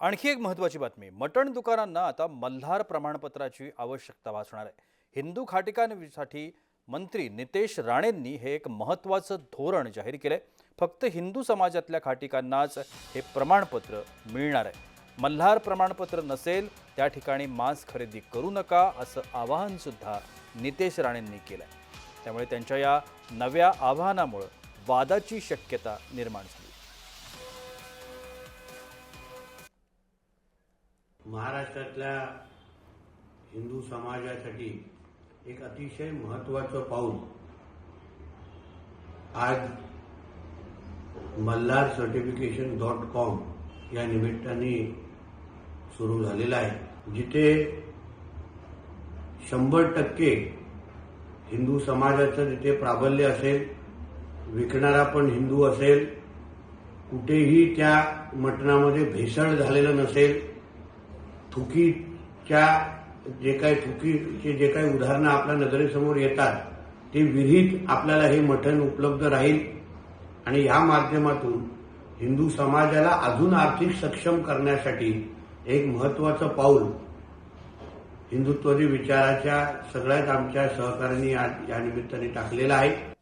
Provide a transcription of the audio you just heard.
आणखी एक महत्त्वाची बातमी. मटण दुकानांना आता मल्हार प्रमाणपत्राची आवश्यकता भासणार आहे. हिंदू खाटिकांसाठी मंत्री नितेश राणेंनी हे एक महत्त्वाचं धोरण जाहीर केलं आहे फक्त हिंदू समाजातल्या खाटिकांनाच हे प्रमाणपत्र मिळणार आहे. मल्हार प्रमाणपत्र नसेल त्या ठिकाणी मांस खरेदी करू नका असं आवाहनसुद्धा नितेश राणेंनी केलं आहे त्यामुळे त्यांच्या या नव्या आवाहनामुळं वादाची शक्यता निर्माण झाली. महाराष्ट्रातल्या हिंदू समाजासाठी एक अतिशय महत्वाचं पाऊल. आज मल्हार सर्टिफिकेशन डॉट कॉम या निमित्ताने सुरू झालेलं आहे. जिथे शंभर टक्के हिंदू समाजाचं जिथे प्राबल्य असेल विकणारा पण हिंदू असेल कुठेही त्या मटणामध्ये भेसळ झालेलं नसेल थुकीच्या जे काही थुकीचे जे काही उदाहरणं आपल्या नजरेसमोर येतात ते विहित आपल्याला हे मठण उपलब्ध राहील. आणि या माध्यमातून हिंदू समाजाला अजून आर्थिक सक्षम करण्यासाठी एक महत्वाचं पाऊल हिंदुत्वरी विचाराच्या सगळ्याच आमच्या सहकाऱ्यांनी या निमित्ताने टाकलेला आहे.